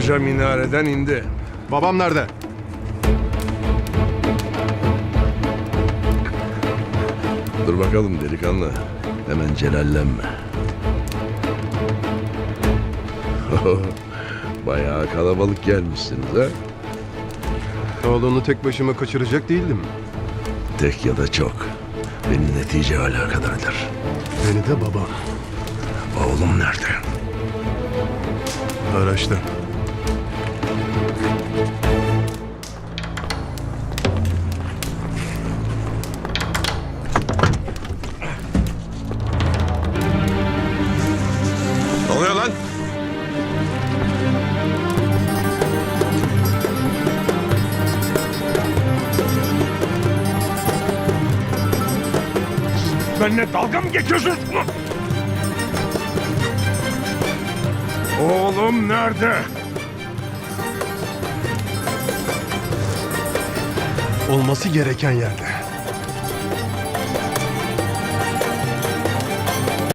Hoca minareden indi. Babam nerede? Dur bakalım delikanlı. Hemen celallenme. Bayağı kalabalık gelmişsiniz ha. Oğlunu tek başıma kaçıracak değildim. Tek ya da çok. Beni netice alakadar eder. Beni de babam. Oğlum nerede? Araçta. Benimle dalga mı geçiyorsun? Oğlum nerede? Olması gereken yerde.